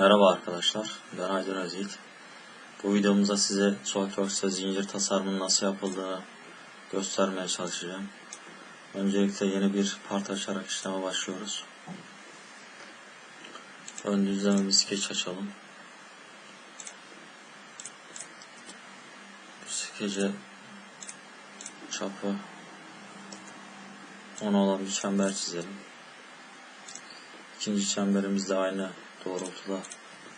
Merhaba arkadaşlar, ben Aydın Özyiğit. Bu videomuzda size SolidWorks'ta zincir tasarımının nasıl yapıldığını göstermeye çalışacağım. Öncelikle yeni bir part açarak işleme başlıyoruz. Ön düzleme bir skeç açalım. Bu skece çapı 10 olan bir çember çizelim. İkinci çemberimiz de aynı doğrultuda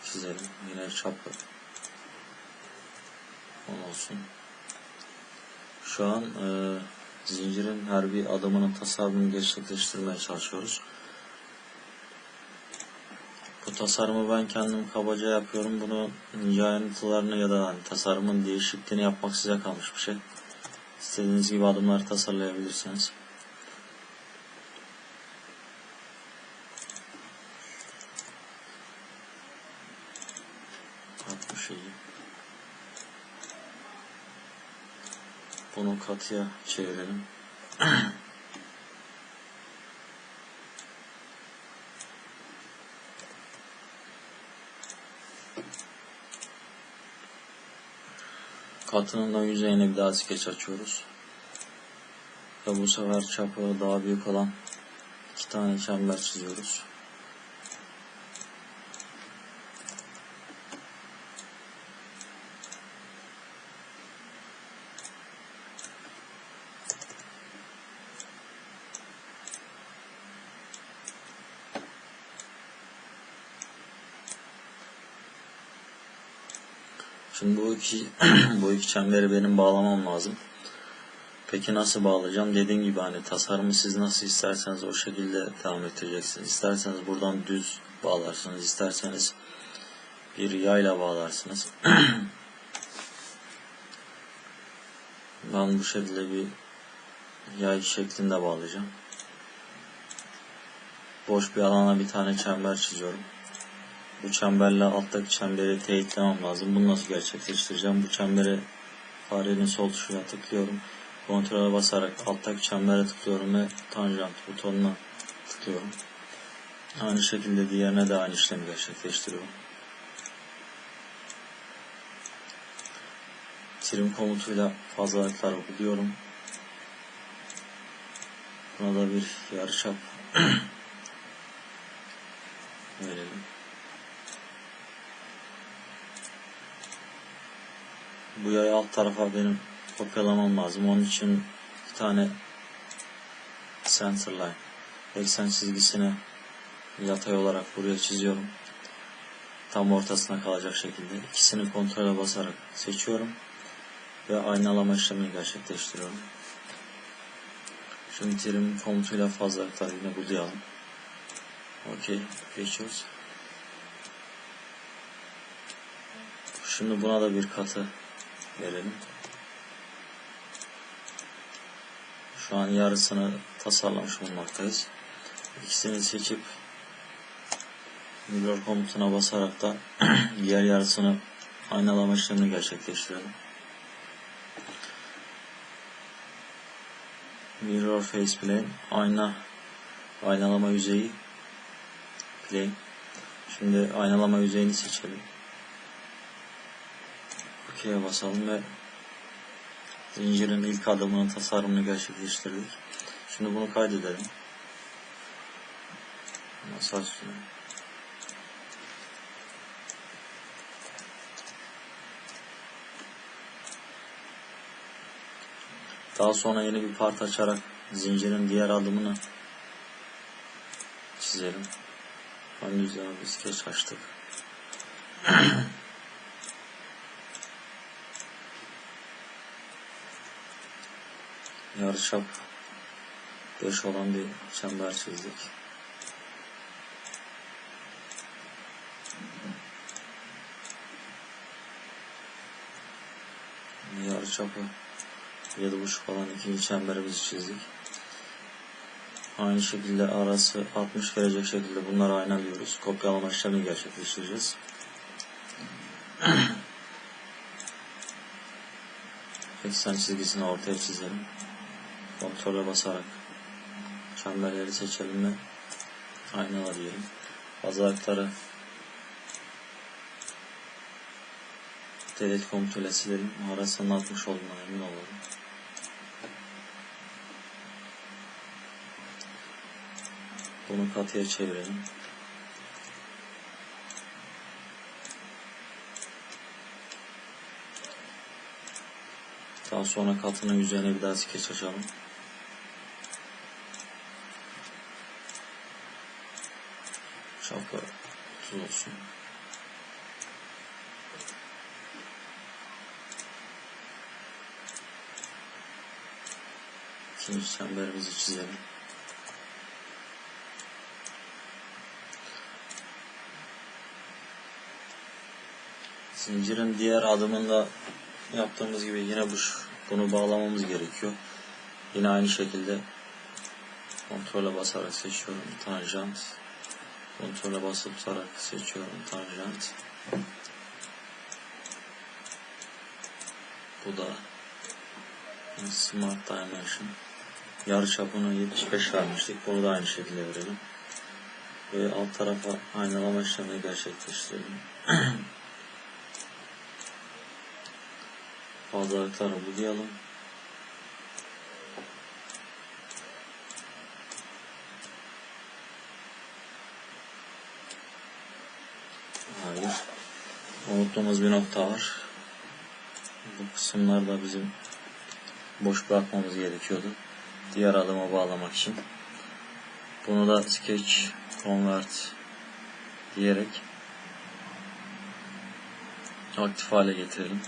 çizelim. Yine çapı 10 olsun. Şu an e, zincirin her bir adımının tasarımını gerçekleştirmeye çalışıyoruz. Bu tasarımı ben kendim kabaca yapıyorum. Bunu ayrıntılarını ya da hani tasarımın değişikliğini yapmak size kalmış bir şey. İstediğiniz gibi adımlar tasarlayabilirsiniz. Kat bu şeyi. Bunu katıya çevirelim. Katının da yüzeyine bir daha skeç açıyoruz. Ve bu sefer çapı daha büyük olan iki tane çember çiziyoruz. Şimdi bu iki bu iki çemberi benim bağlamam lazım. Peki nasıl bağlayacağım? Dediğim gibi hani tasarımı siz nasıl isterseniz o şekilde devam ettireceksiniz. İsterseniz buradan düz bağlarsınız. isterseniz bir yayla bağlarsınız. ben bu şekilde bir yay şeklinde bağlayacağım. Boş bir alana bir tane çember çiziyorum. Bu çemberle alttaki çemberi teyitlemem lazım. Bunu nasıl gerçekleştireceğim? Bu çembere farenin sol tuşuna tıklıyorum. Kontrole basarak alttaki çembere tıklıyorum ve tanjant butonuna tıklıyorum. Aynı şekilde diğerine de aynı işlemi gerçekleştiriyorum. Trim komutuyla fazlalıkları buluyorum. Buna da bir yarıçap verelim. Bu yayı alt tarafa benim kopyalamam lazım. Onun için bir tane center line eksen çizgisini yatay olarak buraya çiziyorum. Tam ortasına kalacak şekilde. İkisini kontrole basarak seçiyorum. Ve aynalama işlemini gerçekleştiriyorum. Şimdi trim komutuyla fazlalıkları yine bulayalım. Okey. Geçiyoruz. Şimdi buna da bir katı verelim. Şu an yarısını tasarlamış bulunmaktayız. İkisini seçip mirror komutuna basarak da diğer yarısını aynalama işlemini gerçekleştirelim. Mirror face plane, ayna, aynalama yüzeyi plane. Şimdi aynalama yüzeyini seçelim. OK'ye basalım ve zincirin ilk adımının tasarımını gerçekleştirdik. Şimdi bunu kaydedelim. Masaj Daha sonra yeni bir part açarak zincirin diğer adımını çizelim. Ön düzleme bir skeç açtık. yarıçap 5 olan bir çember çizdik. Yarıçapı 7,5 olan ikinci çemberimizi çizdik. Aynı şekilde arası 60 gelecek şekilde bunları aynalıyoruz. Kopyalama işlemini gerçekleştireceğiz. eksen çizgisini ortaya çizelim. Kontrole basarak çemberleri seçelim ve aynala diyelim. Bazarakları delete komutuyla silelim. Arasını atmış olduğundan emin olalım. Bunu katıya çevirelim. Daha sonra katının üzerine bir daha skeç açalım. 30 olsun. İkinci çemberimizi çizelim. Zincirin diğer adımında yaptığımız gibi yine bu bunu bağlamamız gerekiyor. Yine aynı şekilde kontrole basarak seçiyorum tanjant. Kontrole basıp tutarak seçiyorum tanjant. Bu da Smart Dimension. Yarı çapını 75 vermiştik. Bunu da aynı şekilde verelim. Ve alt tarafa aynalama işlemini gerçekleştirelim. Fazlalıkları bulayalım. Unuttuğumuz bir nokta var. Bu kısımlarda bizim boş bırakmamız gerekiyordu. Diğer adıma bağlamak için. Bunu da sketch convert diyerek aktif hale getirelim.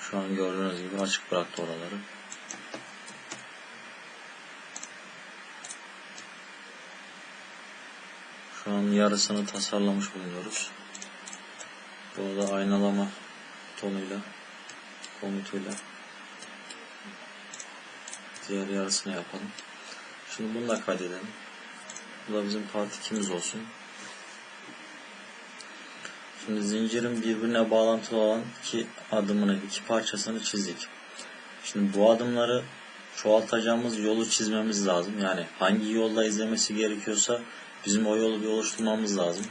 Şu an gördüğünüz gibi açık bıraktı oraları. Şu an yarısını tasarlamış bulunuyoruz. Burada aynalama tonuyla komutuyla diğer yarısını yapalım. Şimdi bunu da kaydedelim. Bu da bizim part 2'miz olsun. Şimdi zincirin birbirine bağlantılı olan iki adımını, iki parçasını çizdik. Şimdi bu adımları çoğaltacağımız yolu çizmemiz lazım. Yani hangi yolda izlemesi gerekiyorsa bizim o yolu bir oluşturmamız lazım.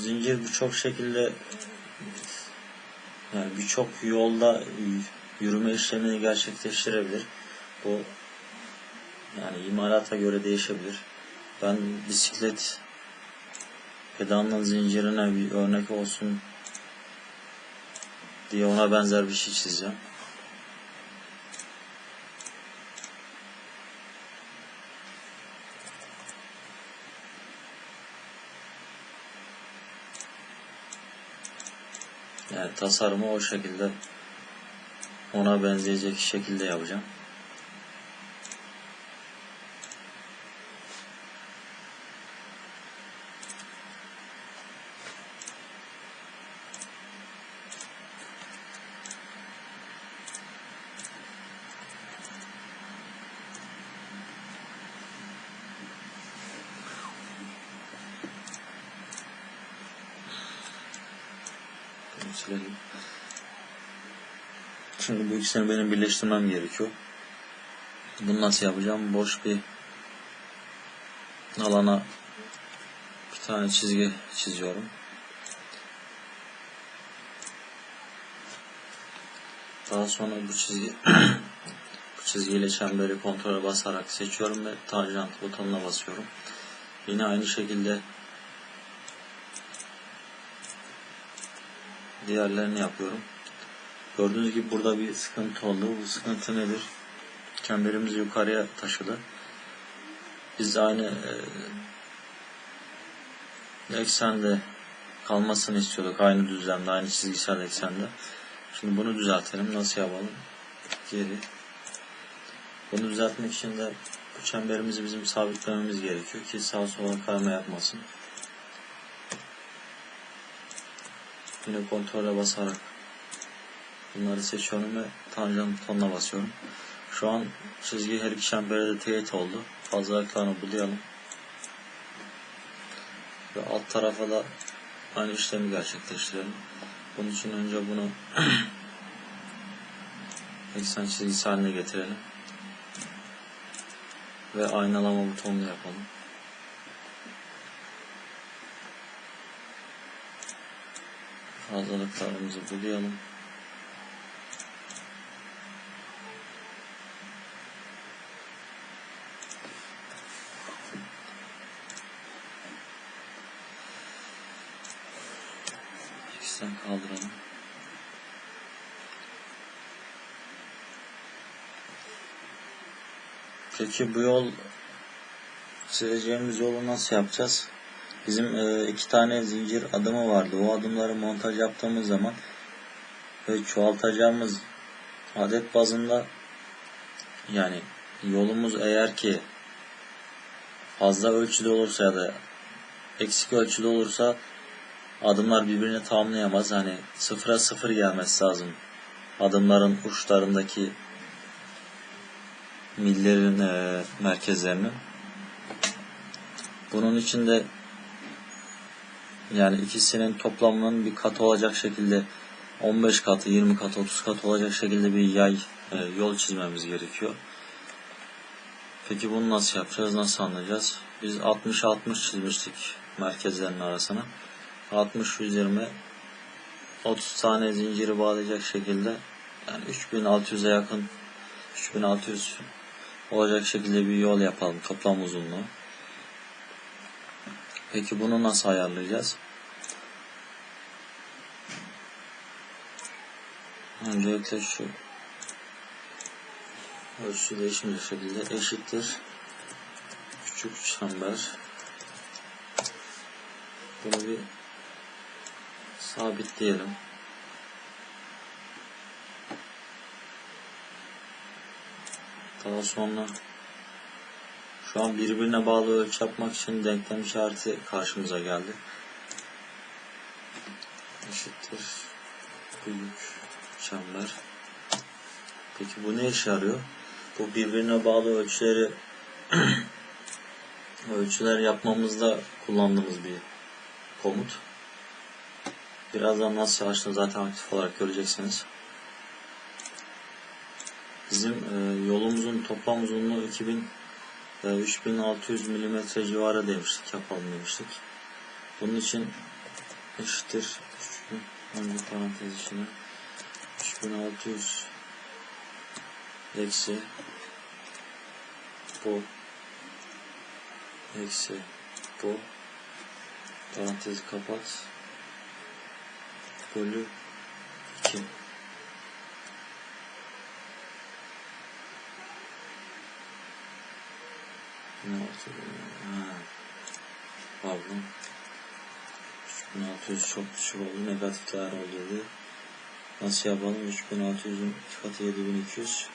Zincir birçok şekilde yani birçok yolda yürüme işlemini gerçekleştirebilir. Bu yani imalata göre değişebilir. Ben bisiklet pedalının zincirine bir örnek olsun diye ona benzer bir şey çizeceğim. Tasarımı o şekilde ona benzeyecek şekilde yapacağım. Bunu silelim. Şimdi bu ikisini benim birleştirmem gerekiyor. Bunu nasıl yapacağım? Boş bir alana bir tane çizgi çiziyorum. Daha sonra bu çizgi bu çizgiyle çemberi kontrole basarak seçiyorum ve tanjant butonuna basıyorum. Yine aynı şekilde diğerlerini yapıyorum. Gördüğünüz gibi burada bir sıkıntı oldu. Bu sıkıntı nedir? Çemberimizi yukarıya taşıdı. Biz aynı e, eksende kalmasını istiyorduk. Aynı düzlemde, aynı çizgisel eksende. Şimdi bunu düzeltelim. Nasıl yapalım? Geri. Bunu düzeltmek için de bu çemberimizi bizim sabitlememiz gerekiyor ki sağa sola kayma yapmasın. Yine kontrole basarak bunları seçiyorum ve tanjant butonuna basıyorum. Şu an çizgi her iki çembere de teyit oldu. Fazlalıklarını bulayalım. Ve alt tarafa da aynı işlemi gerçekleştirelim. Bunun için önce bunu eksen çizgisi haline getirelim. Ve aynalama butonunu yapalım. Fazlalıklarımızı bulayalım. Peki bu yol çizeceğimiz yolu nasıl yapacağız? Bizim e, iki tane zincir adımı vardı. O adımları montaj yaptığımız zaman ve çoğaltacağımız adet bazında yani yolumuz eğer ki fazla ölçüde olursa ya da eksik ölçüde olursa adımlar birbirini tamamlayamaz. Hani sıfıra sıfır gelmesi lazım. Adımların uçlarındaki millerin e, merkezlerinin. Bunun için de yani ikisinin toplamının bir katı olacak şekilde 15 katı, 20 katı, 30 katı olacak şekilde bir yay e, yol çizmemiz gerekiyor. Peki bunu nasıl yapacağız, nasıl anlayacağız? Biz 60-60 çizmiştik merkezlerin arasına. 60 120 30 tane zinciri bağlayacak şekilde yani 3600'e yakın 3600 olacak şekilde bir yol yapalım toplam uzunluğu. Peki bunu nasıl ayarlayacağız? Öncelikle şu ölçüsü değişmeyecek şekilde eşittir küçük çember bunu bir sabitleyelim. Sonra şu an birbirine bağlı ölçü yapmak için denklem işareti karşımıza geldi. Eşittir büyük çember. Peki bu ne işe yarıyor? Bu birbirine bağlı ölçüleri ölçüler yapmamızda kullandığımız bir komut. Birazdan nasıl çalıştığını zaten aktif olarak göreceksiniz. Bizim e, yolumuzun toplam uzunluğu 2000 ve 3600 mm civarı demiştik, yapalım demiştik. Bunun için eşittir. Önce parantez içine 3600 eksi bu eksi bu parantezi kapat bölü 2 Ha. Pardon. 3600 çok düşük oldu. Negatif değer oldu. Nasıl yapalım? 3600'ün 2 katı 7200.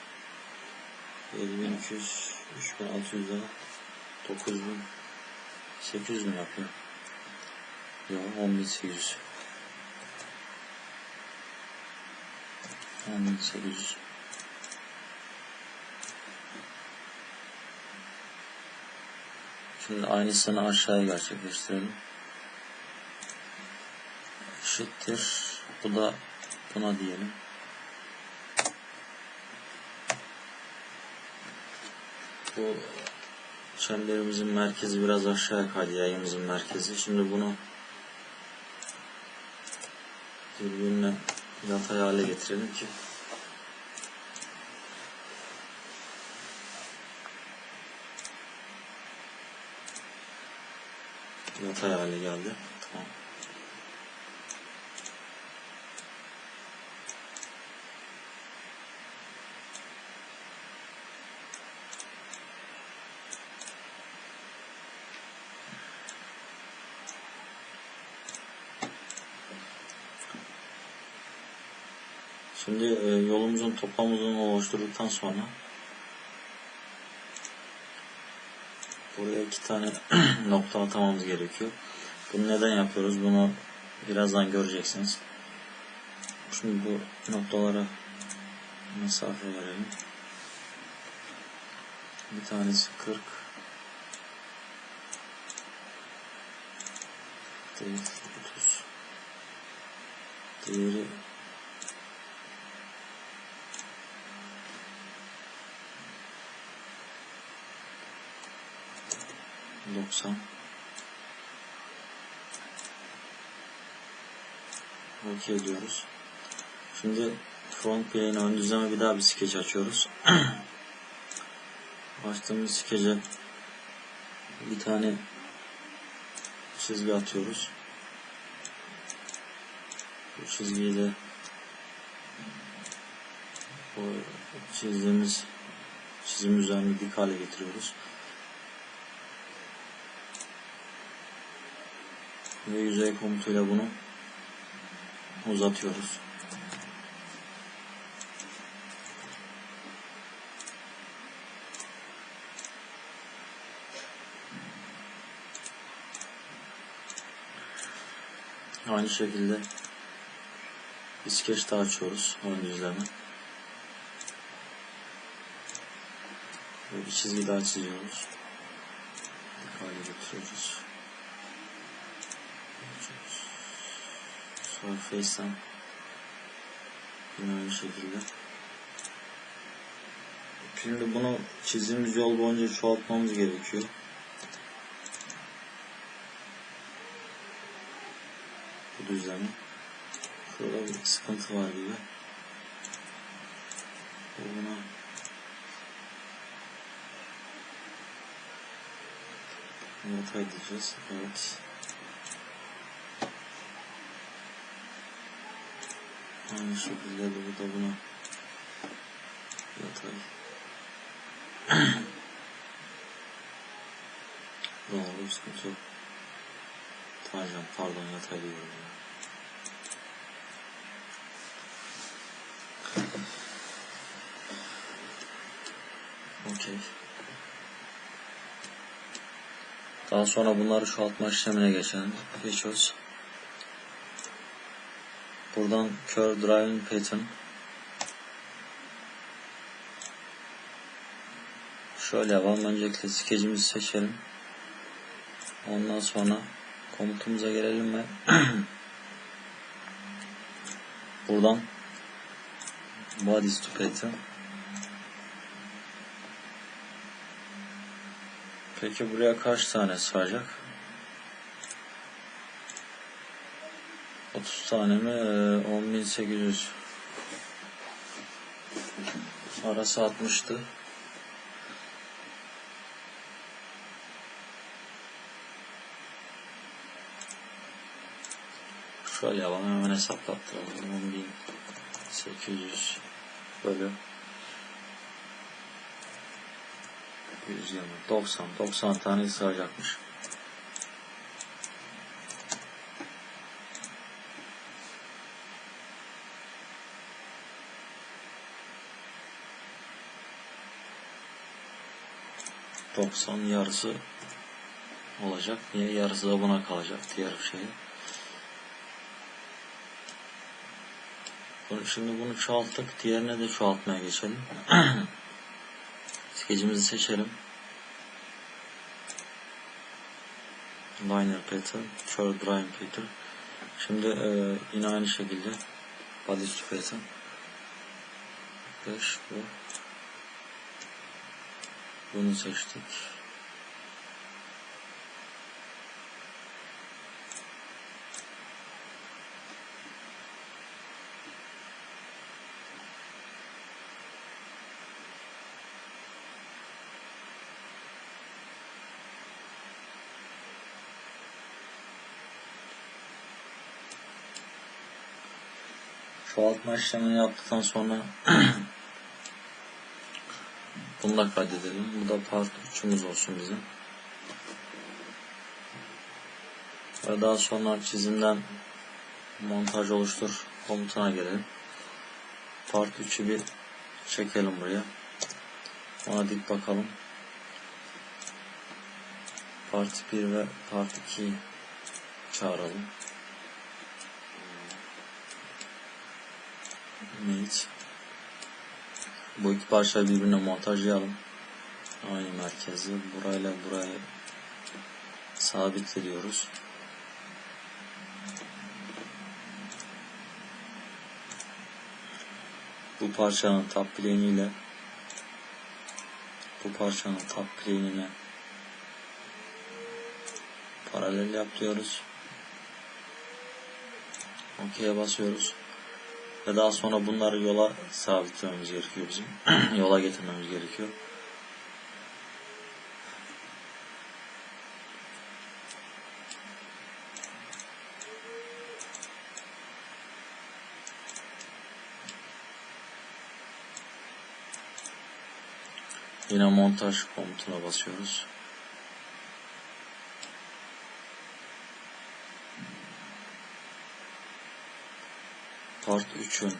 7200 3600 daha 9000 800 mü yapıyor? Yok 10800 10800 Şimdi aynısını aşağıya gerçekleştirelim. Eşittir. Bu da buna diyelim. Bu çemberimizin merkezi biraz aşağıya kaydı yayımızın merkezi. Şimdi bunu birbirine yatay hale getirelim ki yatay hale geldi. Tamam. Şimdi e, yolumuzun toplam uzunluğunu oluşturduktan sonra buraya iki tane nokta atamamız gerekiyor. Bunu neden yapıyoruz? Bunu birazdan göreceksiniz. Şimdi bu noktalara mesafe verelim. Bir tanesi 40 değil 30 diğeri doksan OK diyoruz. Şimdi front plane ön düzleme bir daha bir sketch açıyoruz. Açtığımız skece bir tane çizgi atıyoruz. Bu çizgiyi de bu çizdiğimiz çizim üzerine dik hale getiriyoruz. Ve yüzey komutuyla bunu uzatıyoruz. Aynı şekilde bir skeç daha açıyoruz ön düzleme. Ve bir çizgi daha çiziyoruz. Hale getiriyoruz. Surface'den yine aynı şekilde. Şimdi bunu çizdiğimiz yol boyunca çoğaltmamız gerekiyor. Bu düzlemi. Şurada bir sıkıntı var gibi. Buna yatay diyeceğiz. Evet. Aynı şekilde de bu da buna yatay. Doğru sıkıntı yok. Tanjant pardon yatay diyorum ya. Okey. Daha sonra bunları çoğaltma işlemine geçelim. Geçiyoruz. Buradan Curve Driving Pattern Şöyle yapalım. Öncelikle skecimizi seçelim. Ondan sonra komutumuza gelelim ve buradan Bodies to Pattern Peki buraya kaç tane sığacak? 30 tane mi? Ee, 10.800 Arası 60'tı. Şöyle yapalım hemen hesaplattıralım. 10.800 bölü 120 90 90 tane sığacakmış. Doksan yarısı olacak. Niye yarısı da buna kalacak diğer şey. Şimdi bunu çoğalttık. Diğerine de çoğaltmaya geçelim. Skecimizi seçelim. Liner pattern, curve drawing pattern. Şimdi e, yine aynı şekilde body pattern. 5 bu. Bunu seçtik. Çoğaltma işlemini yaptıktan sonra bunu da kaydedelim. Bu da part 3'ümüz olsun bizim. Ve daha sonra çizimden montaj oluştur komutuna gelelim. Part 3'ü bir çekelim buraya. Ona dik bakalım. Part 1 ve Part 2'yi çağıralım. Evet. Bu iki parçayı birbirine montajlayalım. Aynı merkezi burayla buraya sabitlediyoruz. Bu parçanın top ile bu parçanın top plane'ine paralel yapıyoruz. OK'ye basıyoruz. Ve daha sonra bunları yola sabitlememiz gerekiyor bizim. yola getirmemiz gerekiyor. Yine montaj komutuna basıyoruz. Part 3'ün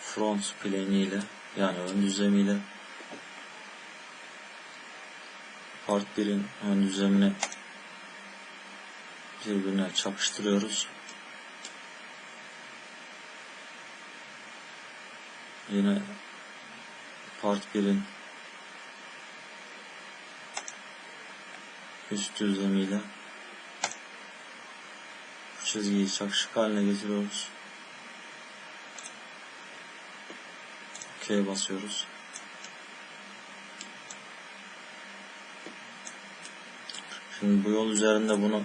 front plane ile yani ön düzlemiyle part 1'in ön düzlemini birbirine çakıştırıyoruz. Yine part 1'in üst düzlemiyle çizgiyi çakışık haline getiriyoruz. OK basıyoruz. Şimdi bu yol üzerinde bunu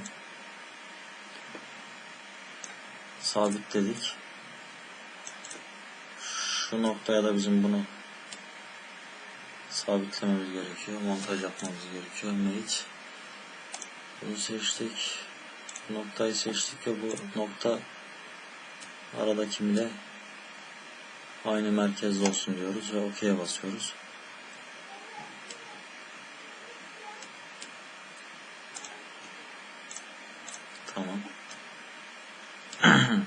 sabitledik. Şu noktaya da bizim bunu sabitlememiz gerekiyor. Montaj yapmamız gerekiyor. Mate. Bunu seçtik. Noktayı seçtik ve bu nokta aradaki bile aynı merkezde olsun diyoruz ve OK'ye basıyoruz. Tamam.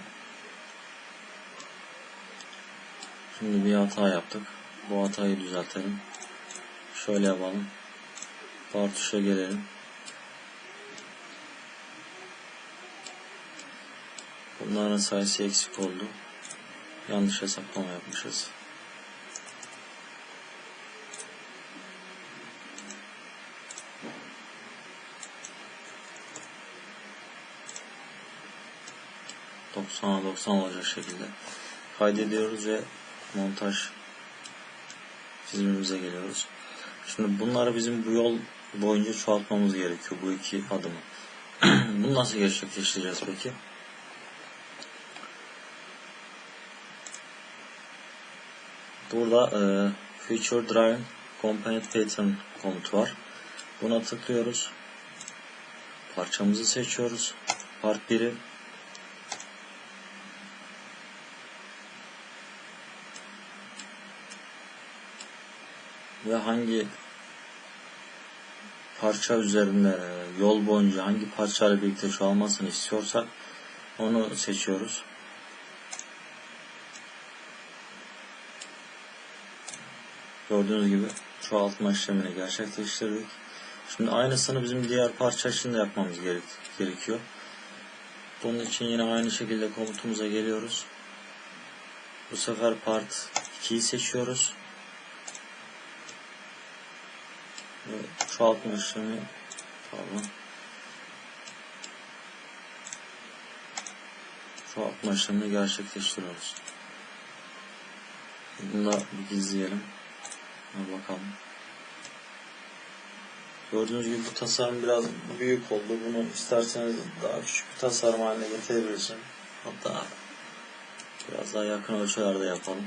Şimdi bir hata yaptık. Bu hatayı düzeltelim. Şöyle yapalım. Partuşa gelelim. Bunların sayısı eksik oldu. Yanlış hesaplama yapmışız. Doksana 90 olacak şekilde kaydediyoruz ve montaj çizimimize geliyoruz. Şimdi bunları bizim bu yol boyunca çoğaltmamız gerekiyor bu iki adımı. Bunu nasıl gerçekleştireceğiz peki? Burada e, Feature Drive Component Pattern komutu var. Buna tıklıyoruz. Parçamızı seçiyoruz. Part 1'i ve hangi parça üzerinde e, yol boyunca hangi parçayla birlikte çoğalmasını istiyorsak onu seçiyoruz. Gördüğünüz gibi çoğaltma işlemini gerçekleştirdik. Şimdi aynısını bizim diğer parça için de yapmamız gerek gerekiyor. Bunun için yine aynı şekilde komutumuza geliyoruz. Bu sefer part 2'yi seçiyoruz. Ve çoğaltma işlemi pardon. Çoğaltma işlemini gerçekleştiriyoruz. Bunu da bir gizleyelim. Buna bakalım. Gördüğünüz gibi bu tasarım biraz büyük oldu. Bunu isterseniz daha küçük bir tasarım haline getirebilirsin. Hatta biraz daha yakın ölçülerde yapalım.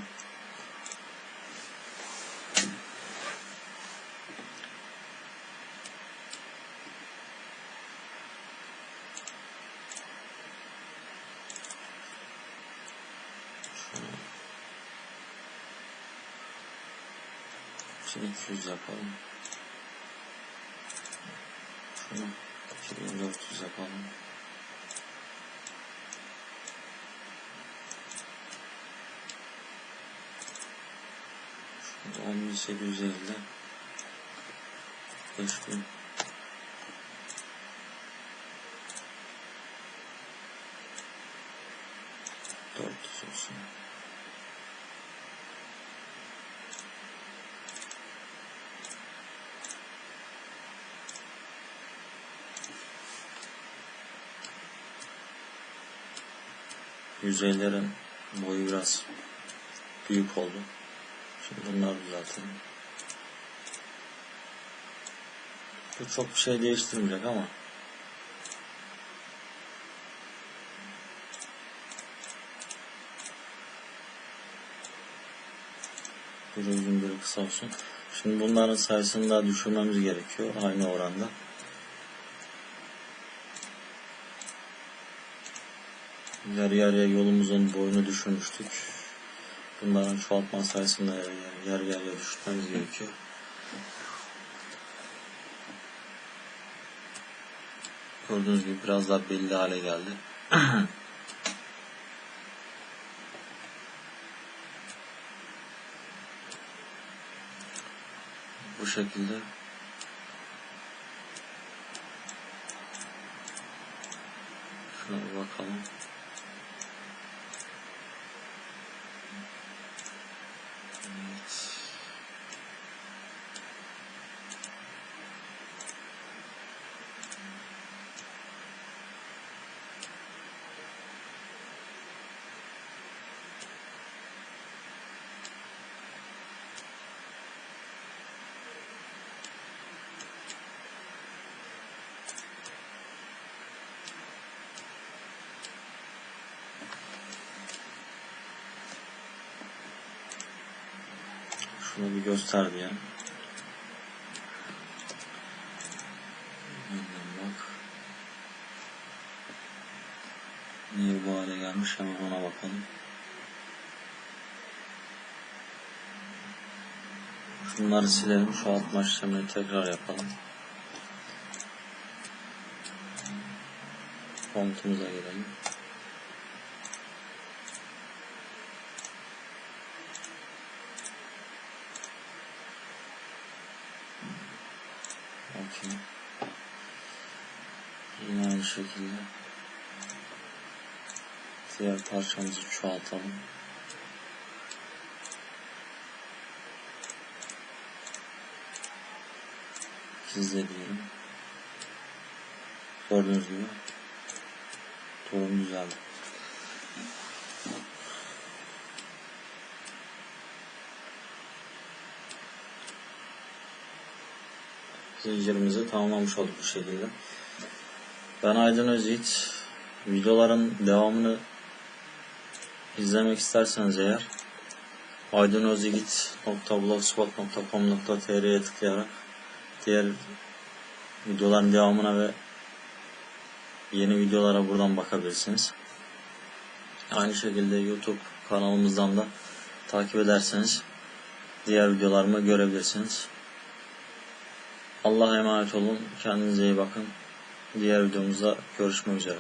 Şunu 200 yapalım. Şunu 2400 yapalım. Şunu 10850 5000 400 olsun. yüzeylere boyu biraz büyük oldu. Şimdi bunları düzeltelim. Bu çok bir şey değiştirmeyecek ama biri uzun biri kısa olsun. Şimdi bunların sayısını daha düşürmemiz gerekiyor aynı oranda. Yarı yarıya yolumuzun boyunu düşürmüştük. Bunların çoğaltma sayısını da yarı yarı- yarı yarıya düşürmemiz gerekiyor. Gördüğünüz gibi biraz daha belli hale geldi. Bu şekilde Şuna bakalım. Şunu bir göster diye. Bak. Niye bu hale gelmiş hemen ona bakalım. Şunları silelim. Şu atma işlemini tekrar yapalım. Fontumuza girelim. Okey. Yine aynı şekilde diğer parçamızı çoğaltalım. Gizle diyelim. Gördüğünüz gibi durum güzeldi. zincirimizi tamamlamış olduk bu şekilde. Ben Aydın Özyiğit. Videoların devamını izlemek isterseniz eğer aydınözyiğit.blogspot.com.tr'ye tıklayarak diğer videoların devamına ve yeni videolara buradan bakabilirsiniz. Aynı şekilde YouTube kanalımızdan da takip ederseniz diğer videolarımı görebilirsiniz. Allah'a emanet olun. Kendinize iyi bakın. Diğer videomuzda görüşmek üzere.